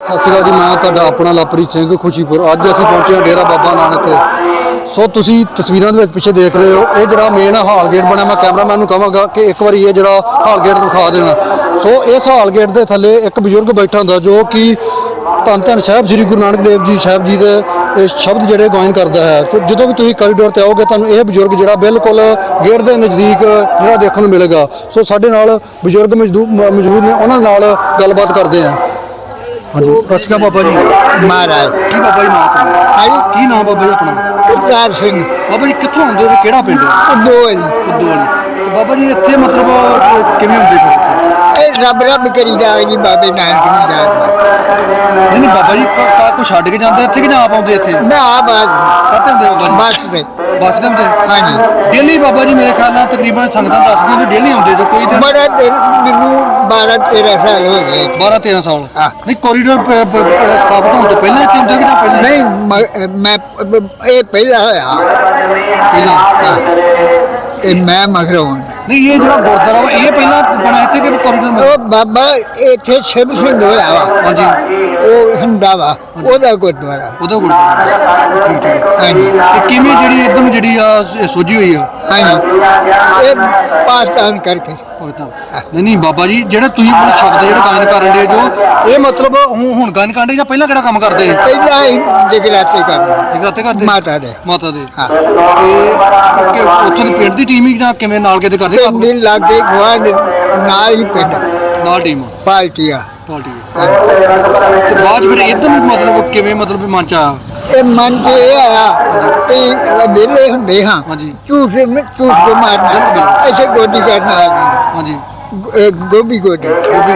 ਸਤਿ ਸ਼੍ਰੀ ਅਕਾਲ ਜੀ, ਮੈਂ ਤੁਹਾਡਾ ਆਪਣਾ ਲਵਪ੍ਰੀਤ ਸਿੰਘ ਖੁਸ਼ੀਪੁਰ। ਅੱਜ ਅਸੀਂ ਪਹੁੰਚੇ ਹਾਂ ਡੇਰਾ ਬਾਬਾ ਨਾਨਕ ਸੋ ਤੁਸੀਂ ਤਸਵੀਰਾਂ ਦੇ ਵਿੱਚ ਪਿੱਛੇ ਦੇਖ ਰਹੇ ਹੋ ਇਹ ਜਿਹੜਾ ਮੇਨ ਹਾਲ ਗੇਟ ਬਣਿਆ ਮੈਂ ਕੈਮਰਾਮੈਨ ਨੂੰ ਕਹਾਂਗਾ ਕਿ ਇੱਕ ਵਾਰੀ ਇਹ ਜਿਹੜਾ ਹਾਲ ਗੇਟ ਦਿਖਾ ਦੇਣਾ। ਸੋ ਇਸ ਹਾਲ ਗੇਟ ਦੇ ਥੱਲੇ ਇੱਕ ਬਜ਼ੁਰਗ ਬੈਠਾ ਹੁੰਦਾ ਜੋ ਕਿ ਧੰਨ ਧੰਨ ਸਾਹਿਬ ਸ੍ਰੀ ਗੁਰੂ ਨਾਨਕ ਦੇਵ ਜੀ ਸਾਹਿਬ ਜੀ ਦੇ ਇਹ ਸ਼ਬਦ ਜਿਹੜੇ ਗਾਇਨ ਕਰਦਾ ਹੈ। ਸੋ ਜਦੋਂ ਵੀ ਤੁਸੀਂ ਕੋਰੀਡੋਰ ਤੇ ਆਓਗੇ ਤੁਹਾਨੂੰ ਇਹ ਬਜ਼ੁਰਗ ਜਿਹੜਾ ਬਿਲਕੁਲ ਗੇਟ ਦੇ ਨਜ਼ਦੀਕ ਜਿਹੜਾ ਦੇਖਣ ਨੂੰ ਮਿਲੇਗਾ। ਸੋ ਸਾਡੇ ਨਾਲ ਬਜ਼ੁਰਗ ਮਜ਼ਦੂ- ਨੇ ਉਹਨਾਂ ਨਾਲ ਗੱਲਬਾਤ ਕਰਦੇ ਹਾਂ। ਹਾਂਜੀ ਸਤਿ ਸ਼੍ਰੀ ਅਕਾਲ ਬਾਬਾ ਜੀ। ਮਹਾਰਾਜ। ਕੀ ਬਾਬਾ ਜੀ ਨਾਮ ਆਪਣਾ? ਕੀ ਨਾਮ ਬਾਬਾ ਜੀ ਆਪਣਾ? ਕਰਤਾਰ ਸਿੰਘ। ਬਾਬਾ ਜੀ ਕਿੱਥੋਂ ਆਉਂਦੇ ਹੋ ਤੇ ਕਿਹੜਾ ਪਿੰਡ ਹੈ? ਉਦੋਲ ਉਦੋਂ ਵਾਲੀ ਤੇ ਬਾਬਾ ਜੀ ਇੱਥੇ ਮਤਲਬ ਅਹ, ਕਿਵੇਂ ਹੁੰਦੇ ਫਿਰ ਇੱਥੇ? ਇਹ ਰੱਬ ਰੱਬ ਕਰੀਦਾ ਹੈ ਜੀ ਬਾਬੇ ਨਾਨਕ ਨੂੰ ਜਾਣਦਾ ਨਹੀਂ ਨਹੀਂ ਬਾਬਾ ਜੀ ਕਾ ਕਾ ਛੱਡ ਕੇ ਜਾਂਦੇ ਇੱਥੇ ਕਿ ਜਾਂ ਆਪ ਆਉਂਦੇ ਇੱਥੇ? ਮੈਂ ਆ ਬਾਤ ਕਾਹਤੇ ਹੁੰਦੇ ਬਾਬਾ ਜੀ? ਬਸ ਤੇ। ਬੱਸ ਦੇ ਹੁੰਦੇ। ਹਾਂਜੀ। ਡੇਲੀ ਬਾਬਾ ਜੀ ਮੇਰੇ ਖਿਆਲ ਨਾਲ ਤਕਰੀਬਨ ਸੰਗਤਾਂ ਦੱਸਦੀਆਂ ਵੀ ਡੇਲੀ ਆਉਂਦੇ ਜੋ ਕੋਈ ਦਿਨ ਬੜਾ ਦਿਨ ਮੈਨੂੰ 12 13 ਸਾਲ ਹੋ ਗਏ। 12 13 ਸਾਲ। ਹਾਂ। ਨਹੀਂ ਕੋਰੀਡੋਰ ਪ- ਪ- ਪ- ਸਥਾਪਿਤ ਹੋਣ ਤੋਂ ਪਹਿਲਾਂ ਇੱਥੇ ਹੁੰਦੇ ਕਿ ਜਾਂ ਪਹਿਲਾਂ? ਨਹੀਂ ਮ- ਮੈਂ ਇਹ ਪਹਿਲਾ ਹੋਇਆ। ਪਹਿਲਾਂ। ਤੇ ਮੈਂ ਮਗਰੋਂ ਨਹੀਂ ਇਹ ਜਿਹੜਾ ਗੁਰਦੁਆਰਾ ਵਾ ਇਹ ਪਹਿਲਾਂ ਬਣਾ ਇੱਥੇ ਕਿ ਕੋਰੀਡੋਰ ਉਹ ਬਾਬਾ ਇੱਥੇ ਸ਼ਿਵ ਸਿੰਘ ਹੋਇਆ ਵਾ। ਹਾਂਜੀ। ਉਹ ਹੰਦਾ ਵਾ ਉਹਦਾ ਗੁਰਦੁਆਰਾ। ਉਹਦਾ ਗੁਰਦੁਆਰਾ। ਠੀਕ ਠੀਕ। ਹਾਂਜੀ। ਤੇ ਕਿਵੇਂ ਜਿਹੜੀ ਇੱਕਦਮ ਜਿਹੜੀ ਆ ਸ- ਸੋਝੀ ਹੋਈ ਆ? ਹਾਂਜੀ। ਇਹ ਪਾਕਿਸਤਾਨ ਕਰਕੇ। ਉਹ ਤਾਂ ਨਹੀਂ ਨਹੀਂ ਬਾਬਾ ਜੀ ਜਿਹੜਾ ਤੁਸੀਂ ਆਪਣੇ ਸ਼ਬਦ ਜਿਹੜੇ ਗਾਇਨ ਕਰਨ ਦੇ ਜੋ ਇਹ ਮਤਲਬ ਹੁਣ ਹੁਣ ਗਾਇਨ ਕਰਦੇ ਜਾਂ ਪਹਿਲਾਂ ਕਿਹੜਾ ਕੰਮ ਕਰਦੇ? ਪਹਿਲਾਂ ਹੀ ਜਗਰਾਤੇ ਕਰਨਾ ਜਗਰਾਤੇ ਕਰਦੇ? ਮਾਤਾ ਦੇ। ਮਾਤਾ ਦੇ। ਹਾਂ। ਤੇ ਕਿ ਉੱਥੋਂ ਦੇ ਪਿੰਡ ਦੀ ਟੀਮ ਹੀ ਜਾਂ ਕਿਵੇਂ ਨਾਲ ਕਿਤੇ ਕਰਦੇ? ਤਿੰਨ ਦਿਨ ਲੱਗੇ ਗਵਾਂਢ ਨਾਲ ਹੀ ਪਿੰਡ। ਨਾਲ ਟੀਮ ਪਾਲਟੀਆਂ। ਪਾਰਟੀ ਤੇ ਬਾਅਦ 'ਚ ਫਿਰ ਇਧਰ ਨੂੰ ਮਤਲਬ ਕਿਵੇਂ ਮਤਲਬ ਮਨ ਚ ਆਇਆ? ਇਹ ਮਨ ਚ ਇਹ ਆਇਆ ਕਿ ਵਿਹਲੇ ਹੁੰਦੇ ਹਾਂ। ਹਾਂਜੀ। ਝੂਠ ਮ- ਝੂਠ ਕੋ ਮਾਰਨਾ ਐਸੇ ਗੋਦੀ ਕਰਨਾ ਆ ਗਈ ਹਾਂਜੀ ਇਹ ਗੋਭੀ ਗੋਦੀ। ਗੋਭੀ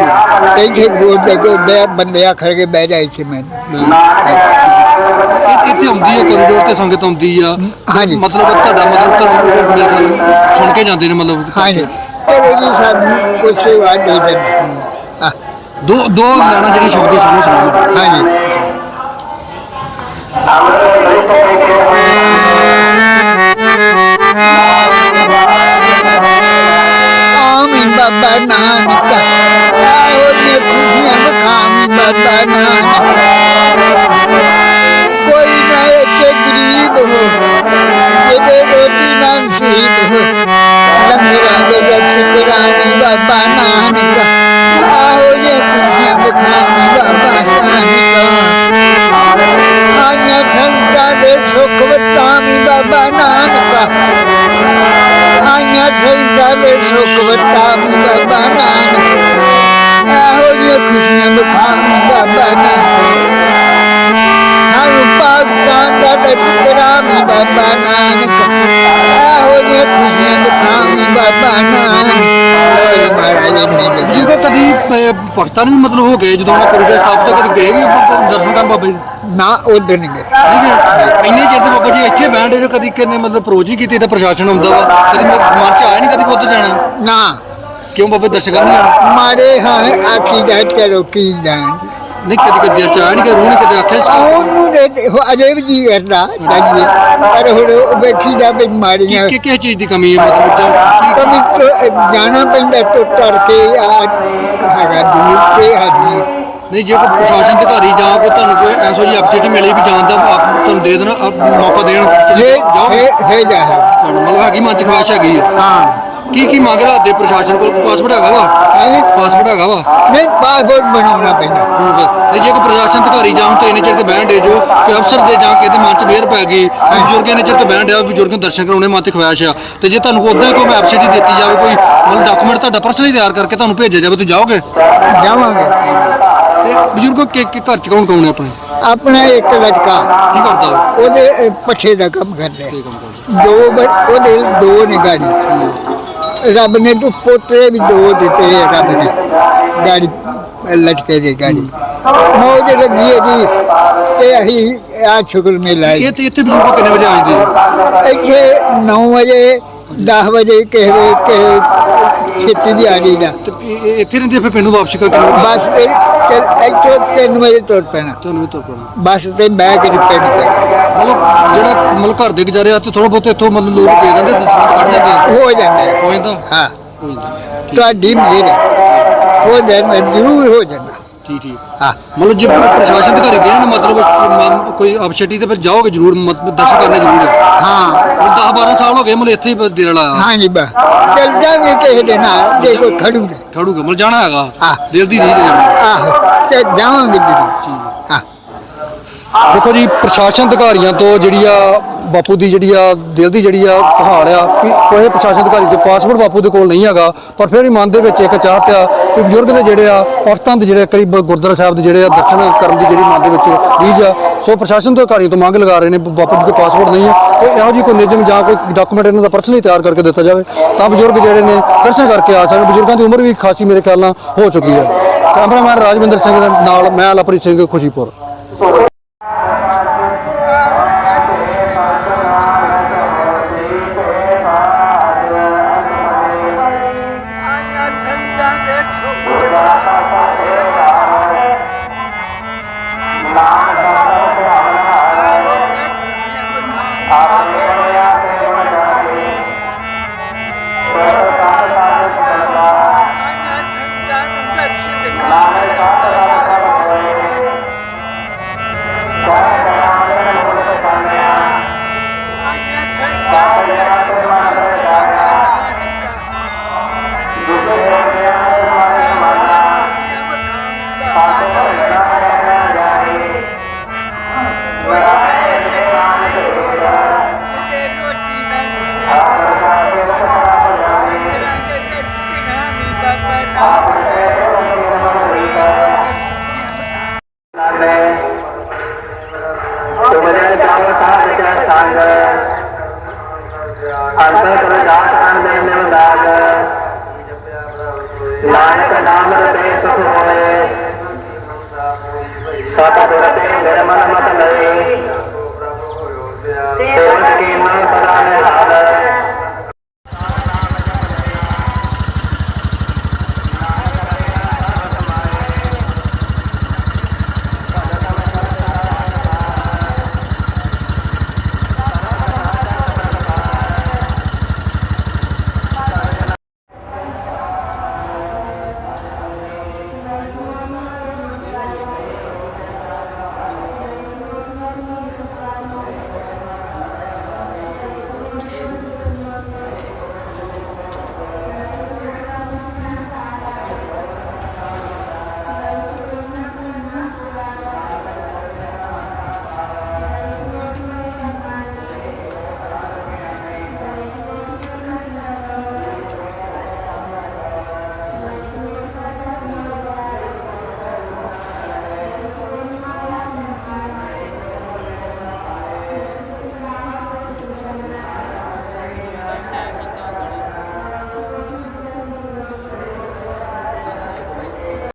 ਇੱਥੇ ਗੋਦ ਦੇ ਕੋ ਬੈ ਬੰਦੇ ਆ ਖੜ ਕੇ ਬਹਿ ਜਾਏ ਸੀ ਮੈਂ। ਇਹ- ਇੱਥੇ ਆਉਂਦੀ ਹੈ ਕੋਰੀਡੋਰ ਤੇ ਸੰਗਤ ਆਉਂਦੀ ਆ। ਹਾਂਜੀ। ਮਤਲਬ ਤੁਹਾਡਾ ਮਤਲਬ ਤੁਹਾਨੂੰ ਮੇਰੇ ਖਿਆਲ ਸੁਣ ਕੇ ਜਾਂਦੇ ਨੇ ਮਤਲਬ ਹਾਂਜੀ। ਚਲੋ ਜੀ ਸਾਨੂੰ ਕੋਈ ਸੇਵਾ ਦੇ ਹਾਂ ਦੋ ਦੋ ਲਾਣਾ ਜਿਹੜੀ ਸ਼ਬਦ ਸਾਨੂੰ ਸੁਣਾਓ। ਹਾਂਜੀ। ਆਮੀਨ ਬਾਬਾ ਨਾਨਕ ਆਓ ਨੇ ਖੁਸ਼ੀਆਂ ਮਖਾਮੀ ਬਾਬਾ ਨਾਨਕ। ਕੋਈ ਨਾ ਇੱਥੇ ਗਰੀਬ ਹੋ ਜਿਹਦੇ ਰੋਟੀ ਨਾ ਨਸੀਬ ਹੋ। ਬਾਬਾ ਨਾਨਕ ਇਹੋ ਜਿਹੀਆਂ ਖੁਸ਼ੀਆਂ ਮਖਾਮੀ ਬਾਬਾ ਨਾਨਕ ਓਏ ਮਹਾਰਾਜ ਨੇ ਜਦੋਂ ਕਦੀ ਪ- ਪਾਕਿਸਤਾਨ ਵੀ ਮਤਲਬ ਹੋ ਗਏ ਜਦੋਂ ਉਹਨਾਂ ਕੋਰੀਡੋਰ ਸਥਾਪਿਤ ਕਦੇ ਗਏ ਵੀ ਦਰਸ਼ਨ ਕਰਨ ਬਾਬਾ ਜੀ? ਨਾ ਉਧਰ ਨਹੀਂ ਗਏ। ਠੀਕ ਹੈ? ਇੰਨੇ ਚਿਰ ਦੇ ਬਾਬਾ ਜੀ ਇੱਥੇ ਬੈਠੇ ਜੋ ਕਦੀ ਕਿੰਨੇ ਮਤਲਬ ਅਪਰੋਚ ਨਹੀਂ ਕੀਤੀ ਤਾਂ ਪ੍ਰਸ਼ਾਸਨ ਆਉਂਦਾ ਵਾ। ਕਦੀ ਮ- ਮਨ ਚ ਆਇਆ ਨਹੀਂ ਕਦੀ ਉੱਧਰ ਜਾਣਾ? ਨਾ। ਕਿਉਂ ਬਾਬਾ ਦਰਸ਼ਨ ਕਰਨ ਨਹੀਂ ਆਉਣਾ? ਮਾਰੇ ਹਾਂ ਆਖੀ ਦਾ ਚਲੋ ਕੀ ਜਾਣ। ਨਹੀਂ ਕਦੀ ਕਦੀ ਦਿਲ ਚ ਆਇਆ ਨਹੀਂ ਕਿ ਰੂਹ ਨੇ ਕਦੇ ਆਖਿਆ ਸੀ, ਉਹਨੂੰ ਦੇ ਅਜੇ ਵੀ ਜੀ ਕਰਦਾ ਜਾਈਏ ਪਰ ਹੁਣ ਉਹ ਬੈਠੀ ਦਾ ਵੀ ਮਾਰੀਆਂ ਕਿ ਕਿਸ ਚੀਜ਼ ਦੀ ਕਮੀ ਹੈ ਮਤਲਬ ਜਾਂ ਕੀ- ਕਮੀ ਤੋਂ ਜਾਣਾ ਪੈਂਦਾ ਤੋਂ ਤਰ ਕੇ ਆ ਹੈਗਾ ਦੂਰ ਤੇ ਹੈਗੀ। ਨਹੀਂ ਜੇ ਕੋਈ ਪ੍ਰਸ਼ਾਸਨ ਅਧਿਕਾਰੀ ਜਾਂ ਕੋਈ ਤੁਹਾਨੂੰ ਕੋਈ ਐਸੋ ਜੀ ਐਪਸਿਟੀ ਮਿਲੇ ਵੀ ਜਾਣ ਦਾ ਆਪ- ਤੁਹਾਨੂੰ ਦੇ ਦੇਣਾ ਆਪ ਮੌਕਾ ਦੇਣ ਹੈ ਜਾ ਮਤਲਬ ਹੈਗੀ ਮਨ ਚ ਖਵਾਇਸ਼ ਹੈਗੀ ਹੈ। ਹਾਂ। ਕੀ ਕੀ ਮੰਗ ਰੱਖਦੇ ਪ੍ਰਸ਼ਾਸਨ ਕੋਲ? ਪਾਸਪੋਰਟ ਹੈਗਾ ਵਾ? ਹਾਂਜੀ। ਪਾਸਪੋਰਟ ਹੈਗਾ ਵਾ? ਨਹੀਂ ਪਾਸਪੋਰਟ ਬਣਾਉਣਾ ਫਿਰ- ਤੇ ਜੇ ਕੋਈ ਪ੍ਰਸ਼ਾਸਨ ਅਧਿਕਾਰੀ ਜਾਂ ਹੁਣ ਤੇ ਇੰਨੇ ਚਿਰ ਤੇ ਬਹਿਣ ਦੇ ਜੋ ਕਿ ਅਫਸਰ ਦੇ ਜਾਂ ਕਿਤੇ ਮਨ ਚ ਮਿਹਰ ਪੈ ਗਈ ਬਜ਼ੁਰਗਾਂ ਨੇ ਚਿਰ ਤੇ ਬਹਿਣ ਡਿਆ ਬਜ਼ੁਰਗਾਂ ਦਰਸ਼ਨ ਕਰਾਉਣੇ ਮਨ ਤੇ ਖਵਾਇਸ਼ ਆ ਤੇ ਜੇ ਤੁਹਾਨੂੰ ਉਦਾਂ ਹੀ ਕੋਈ ਵੈਬਸਾਈਟ ਦਿੱਤੀ ਜਾਵੇ ਕੋਈ ਮਤਲਬ ਡਾਕੂਮੈਂਟ ਤੁਹਾਡਾ ਪਰਸਨਲੀ ਤਿਆਰ ਕਰਕੇ ਤੁਹਾਨੂੰ ਭੇਜਿਆ ਜਾਵੇ ਤੁਸੀਂ ਜਾਓਗੇ? ਜਾਵਾਂਗੇ। ਤੇ ਬਜ਼ੁਰਗੋ ਕਿ ਕਿ ਘਰ ਚ ਕੌਣ ਕੌਣ ਨੇ ਆਪਣੇ? ਆਪਣਾ ਇੱਕ ਲੜਕਾ। ਕੀ ਕਰਦਾ ਉਹਦੇ ਪੱਠੇ ਦਾ ਕੰਮ ਕਰਦੇ। ਕੀ ਕੰਮ ਕਰਦਾ? ਦੋ ਬ- ਉਹਦੇ ਦੋ ਨੇ। ਗਾੜੀ ਰੱਬ ਨੇ ਤੂੰ ਪੋਤਰੇ ਵੀ ਦੋ ਦਿੱਤੇ ਆ ਰੱਬ ਨੇ ਗਾੜੀ ਲਟਕੇ ਦੀ ਗਾੜੀ ਮੌਜ ਲੱਗੀ ਹੈ ਜੀ ਤੇ ਅਸੀਂ ਆ ਸ਼ੁਕਰ ਮੇਲਾ ਹੈ। ਇਹ ਤੇ ਇੱਥੇ ਬਜ਼ੁਰਗੋ ਕਿੰਨੇ ਵਜੇ ਆ ਜਾਂਦੇ ਜੀ? ਇੱਥੇ 9 ਵਜੇ 10 ਵਜੇ ਕਿਸੇ ਵੇ ਕਿਸੇ ਛੇਤੀ ਵੀ ਆ ਤੇ ਇਹ- ਇਹ ਇੱਥੇ ਰਹਿੰਦੇ ਫਿਰ ਪਿੰਡ ਨੂੰ ਵਾਪਸ ਕਰ? ਬਸ ਤੇ ਇੱਥੋਂ 3 ਵਜੇ ਤੁਰ ਪੈਣਾ ਤੁਹਾਨੂੰ ਤੁਰ ਪੈਣਾ ਬੱਸ ਤੇ ਬਹਿ ਕੇ ਤੇ ਪਿੰਡ ਤੱਕ ਮਤਲਬ ਜਿਹੜਾ ਮਤਲਬ ਘਰ ਦੇ ਗੁਜ਼ਾਰੇ ਆ ਤੇ ਥੋੜਾ ਬਹੁਤ ਇੱਥੋਂ ਮਤਲਬ ਲੋਕ ਦੇ ਦਿੰਦੇ ਦਸਵੰਦ ਕੱਢ ਜਾਂਦੇ ਹੋ? ਜਾਂਦਾ ਹੈ। ਹੋ ਜਾਂਦਾ? ਹਾਂ। ਹੋ ਜਾਂਦਾ। ਤੁਹਾਡੀ ਮਿਹਰ ਹੈ ਹੋ ਜਾਂਦਾ ਜ਼ਰੂਰ ਹੋ ਜਾਂਦਾ। ਠੀਕ ਠੀਕ। ਹਾਂ। ਮਤਲਬ ਜੇ ਪ੍ਰਸ਼ਾਸਨ ਅਧਿਕਾਰੀ ਦੇਣ ਮਤਲਬ ਮ- ਕੋਈ ਅਪਸ਼ਟੀ ਤੇ ਫਿਰ ਜਾਓਗੇ ਜ਼ਰੂਰ ਮਤ- ਦਰਸ਼ਨ ਕਰਨੇ ਜ਼ਰੂਰ। ਹੈ। ਹਾਂ ਹੁਣ 10 12 ਸਾਲ ਹੋ ਗਏ ਮਤਲਬ ਇੱਥੇ ਹੀ ਡੇਰਾ ਲਾਇਆ। ਹਾਂਜੀ ਬਾ ਚੱਲ ਜਾਵਾਂਗੇ ਕਿਸੇ ਦੇ ਨਾਲ ਜੇ ਕੋਈ ਖੜੂ ਨਾ ਖੜੂਗਾ ਮਤਲਬ ਜਾਣਾ ਹੈਗਾ। ਹਾਂ। ਦਿਲ ਦੀ ਰੀਝ ਜਾਣਾ ਆਹੋ। ਤੇ ਜਾਵਾਂਗੇ ਜ਼ਰੂਰ। ਠੀਕ। ਹਾਂ। ਦੇਖੋ ਜੀ, ਪ੍ਰਸ਼ਾਸਨ ਅਧਿਕਾਰੀਆਂ ਤੋਂ ਜਿਹੜੀ ਆ ਬਾਪੂ ਦੀ ਜਿਹੜੀ ਆ, ਦਿਲ ਦੀ ਜਿਹੜੀ ਆ ਪਹਾੜ ਆ, ਵੀ ਕੋਈ ਪ੍ਰਸ਼ਾਸਨ ਅਧਿਕਾਰੀ ਦੇ ਪਾਸਪੋਰਟ ਬਾਪੂ ਦੇ ਕੋਲ ਨਹੀਂ ਹੈਗਾ, ਪਰ ਫਿਰ ਵੀ ਮਨ ਦੇ ਵਿੱਚ ਇੱਕ ਚਾਹਤ ਆ ਕਿ ਬਜ਼ੁਰਗ ਦੇ ਜਿਹੜੇ ਆ ਪਾਕਿਸਤਾਨ ਦੇ ਜਿਹੜੇ ਕਰੀਬ ਗੁਰਦੁਆਰਾ ਸਾਹਿਬ ਦੇ ਜਿਹੜੇ ਆ ਦਰਸ਼ਨ ਕਰਨ ਦੀ ਜਿਹੜੀ ਮਨ ਦੇ ਵਿੱਚ ਰੀਝ ਆ। ਸੋ ਪ੍ਰਸ਼ਾਸਨ ਤੋਂ ਅਧਿਕਾਰੀਆਂ ਤੋਂ ਮੰਗ ਲਗਾ ਰਹੇ ਨੇ ਬਾਪੂ ਜੀ ਕੋਲ ਪਾਸਪੋਰਟ ਨਹੀਂ ਆ, ਕੋਈ ਇਹੋ ਜਿਹੀ ਕੋਈ ਨਿਯਮ ਜਾਂ ਕੋਈ ਡਾਕੂਮੈਂਟ ਇਹਨਾਂ ਦਾ ਪਰਸਨਲੀ ਤਿਆਰ ਕਰਕੇ ਦਿੱਤਾ ਜਾਵੇ, ਤਾਂ ਬਜ਼ੁਰਗ ਜਿਹੜੇ ਨੇ ਦਰਸ਼ਨ ਕਰਕੇ ਆ ਸਕਣ। ਬਜ਼ੁਰਗਾਂ ਦੀ ਉਮਰ ਵੀ ਖਾਸੀ ਮੇਰੇ ਖਿਆਲ ਨਾਲ ਹੋ ਚੁੱਕੀ ਹੈ ਕੈਮਰਾਮੈਨ ਰਾਜਵਿੰਦਰ ਸਿੰਘ ਦੇ ਨਾਲ ਮੈਂ ਲਪ੍ਰੀਤ ਸਿੰਘ ਖੁਸ਼ੀਪੁਰ। ਮਨ ਮਨ